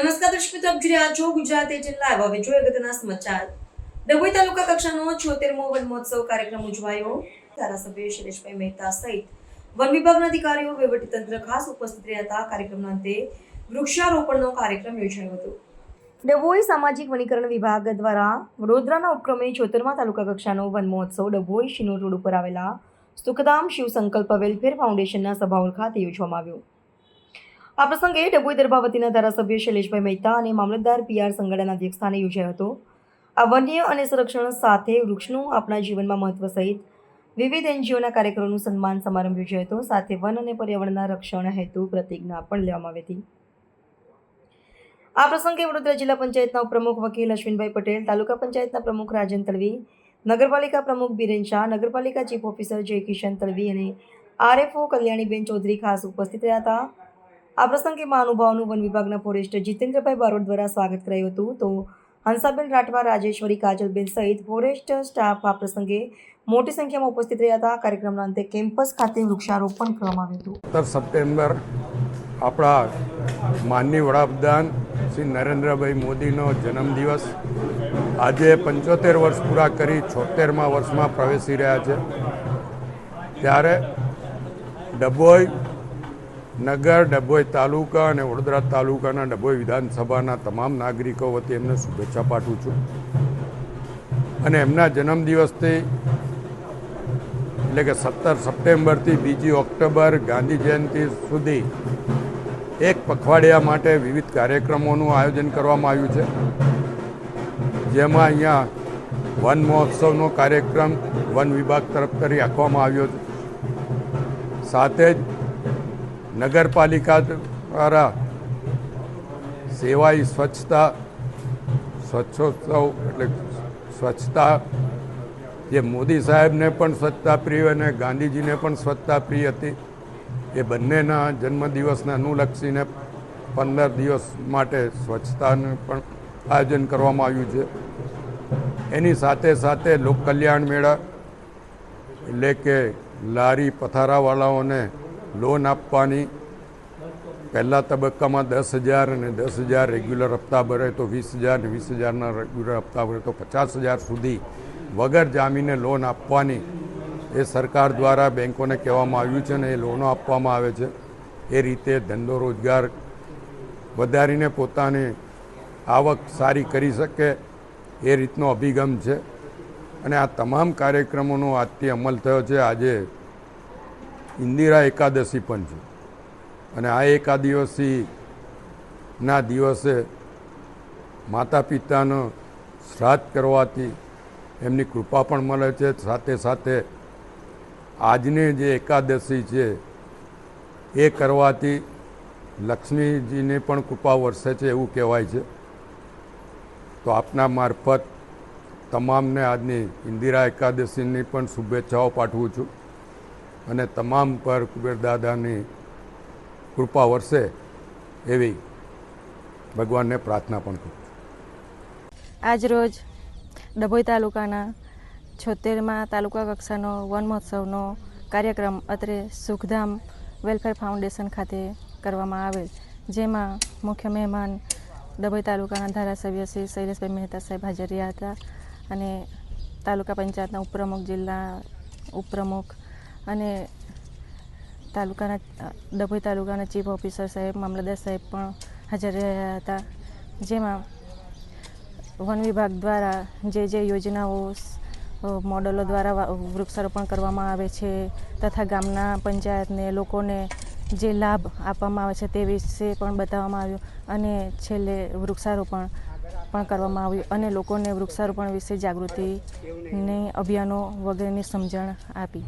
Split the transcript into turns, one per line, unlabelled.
નમસ્કાર દર્શક મિત્રો, આપ જોઈ રહ્યા છો ગુજરાત એજન લાઈવ હવે જોઈએ અગત્યના સમાચાર. ડભોઈ તાલુકા કક્ષાનો છોતેરમો વન મહોત્સવ કાર્યક્રમ ઉજવાયો. ધારાસભ્ય શૈલેષભાઈ મહેતા સહિત વન વિભાગના અધિકારીઓ, વહીવટીતંત્ર ખાસ ઉપસ્થિત રહ્યા હતા. કાર્યક્રમના અંતે વૃક્ષારોપણનો કાર્યક્રમ યોજાયો હતો. ડભોઈ સામાજિક વનીકરણ વિભાગ દ્વારા વડોદરાના ઉપક્રમે છોતેરમા તાલુકા કક્ષાનો વન મહોત્સવ ડભોઈ શિનોર રોડ ઉપર આવેલા સુખધામ શિવ સંકલ્પ વેલફેર ફાઉન્ડેશનના સભાહોલ ખાતે યોજવામાં આવ્યો. આ પ્રસંગે ડભોઈ દરબાવતીના ધારાસભ્ય શૈલેષભાઈ મહેતા અને મામલતદાર પીઆર સંગડાના અધ્યક્ષસ્થાને યોજાયો હતો. આ વન્ય અને સંરક્ષણ સાથે વૃક્ષનું આપણા જીવનમાં મહત્વ સહિત વિવિધ એનજીઓના કાર્યક્રમોનું સન્માન સમારંભ યોજાયો હતો. સાથે વન અને પર્યાવરણના રક્ષણ હેતુ પ્રતિજ્ઞા પણ લેવામાં આવી હતી. આ પ્રસંગે વડોદરા જિલ્લા પંચાયતના ઉપપ્રમુખ વકીલ અશ્વિનભાઈ પટેલ, તાલુકા પંચાયતના પ્રમુખ રાજન તળવી નગરપાલિકા પ્રમુખ બિરેન શાહ, નગરપાલિકા ચીફ ઓફિસર જય કિશન તળવી અને આરએફઓ કલ્યાણીબેન ચૌધરી ખાસ ઉપસ્થિત રહ્યા હતા. આ પ્રસંગે મહાનુભાવનું વન વિભાગના ફોરેસ્ટર જીતેન્દ્રભાઈ બારોટ દ્વારા સ્વાગત કરાયું હતું. તો હંસાબેન રાઠવા, રાજેશ્વરી, કાજલબેન સહિત ફોરેસ્ટ સ્ટાફ આ પ્રસંગે મોટી સંખ્યામાં ઉપસ્થિત રહ્યા હતા. કાર્યક્રમના અંતે કેમ્પસ ખાતે વૃક્ષારોપણ કરવામાં આવ્યું હતું.
સત્તર સપ્ટેમ્બર આપણા માનની વડાપ્રધાન શ્રી નરેન્દ્રભાઈ મોદીનો જન્મદિવસ. આજે પંચોતેર વર્ષ પૂરા કરી છોતેરમાં વર્ષમાં પ્રવેશી રહ્યા છે. ત્યારે ડભોઈ નગર, ડભોઈ તાલુકા અને વડોદરા તાલુકાના ડભોઈ વિધાનસભાના તમામ નાગરિકો વતી એમને શુભેચ્છા પાઠવું છું. અને એમના જન્મદિવસથી એટલે કે સત્તર સપ્ટેમ્બરથી બીજી ઓક્ટોબર ગાંધી જયંતિ સુધી એક પખવાડિયા માટે વિવિધ કાર્યક્રમોનું આયોજન કરવામાં આવ્યું છે. જેમાં અહીંયા વન મહોત્સવનો કાર્યક્રમ વન વિભાગ તરફ કરી રાખવામાં આવ્યો છે. સાથે જ નગરપાલિકા દ્વારા સેવાઈ સ્વચ્છતા, સ્વચ્છોત્સવ એટલે સ્વચ્છતા, જે મોદી સાહેબને પણ સ્વચ્છતા પ્રિય અને ગાંધીજીને પણ સ્વચ્છતા પ્રિય હતી, એ બંનેના જન્મદિવસને અનુલક્ષીને પંદર દિવસ માટે સ્વચ્છતાનું પણ આયોજન કરવામાં આવ્યું છે. એની સાથે સાથે લોકકલ્યાણ મેળા એટલે કે લારી પથારાવાળાઓને લોન આપવાની. પહેલા તબક્કામાં દસ હજાર અને દસ હજાર રેગ્યુલર હપ્તા ભરે તો વીસ હજાર ને વીસ હજારના રેગ્યુલર હપ્તા ભરે તો પચાસ હજાર સુધી વગર જામીને લોન આપવાની એ સરકાર દ્વારા બેંકોને કહેવામાં આવ્યું છે અને એ લોનો આપવામાં આવે છે. એ રીતે ધંધો રોજગાર વધારીને પોતાની આવક સારી કરી શકે એ રીતનો અભિગમ છે. અને આ તમામ કાર્યક્રમોનો આજથી અમલ થયો છે. આજે ઇન્દિરા એકાદશી પણ છે. અને આ એકાદશીના દિવસે માતા પિતાનો શ્રાદ્ધ કરવાથી એમની કૃપા પણ મળે છે. સાથે સાથે આજની જે એકાદશી છે, એ કરવાથી લક્ષ્મીજીની પણ કૃપા વરસે છે એવું કહેવાય છે. તો આપના મારફત તમામને આજની ઇન્દિરા એકાદશીની પણ શુભેચ્છાઓ પાઠવું છું. અને તમામ પર કુબેર દાદાની કૃપા વરસે એવી ભગવાનને પ્રાર્થના પણ કરું.
આજ રોજ ડભોઈ તાલુકાના છોતેરમાં તાલુકા કક્ષાનો વન મહોત્સવનો કાર્યક્રમ અત્રે સુખધામ વેલફેર ફાઉન્ડેશન ખાતે કરવામાં આવેલ, જેમાં મુખ્ય મહેમાન ડભોઈ તાલુકાના ધારાસભ્ય શ્રી શૈલેષભાઈ મહેતા સાહેબ હાજર રહ્યા હતા અને તાલુકા પંચાયતના ઉપપ્રમુખ, જિલ્લા ઉપપ્રમુખ અને તાલુકાના, ડભોઈ તાલુકાના ચીફ ઓફિસર સાહેબ, મામલતદાર સાહેબ પણ હાજર રહ્યા હતા. જેમાં વન વિભાગ દ્વારા જે જે યોજનાઓ મોડલો દ્વારા વૃક્ષારોપણ કરવામાં આવે છે તથા ગામના પંચાયતને, લોકોને જે લાભ આપવામાં આવે છે તે વિશે પણ બતાવવામાં આવ્યું અને છેલ્લે વૃક્ષારોપણ પણ કરવામાં આવ્યું અને લોકોને વૃક્ષારોપણ વિશે જાગૃતિની અભિયાનો વગેરેની સમજણ આપી.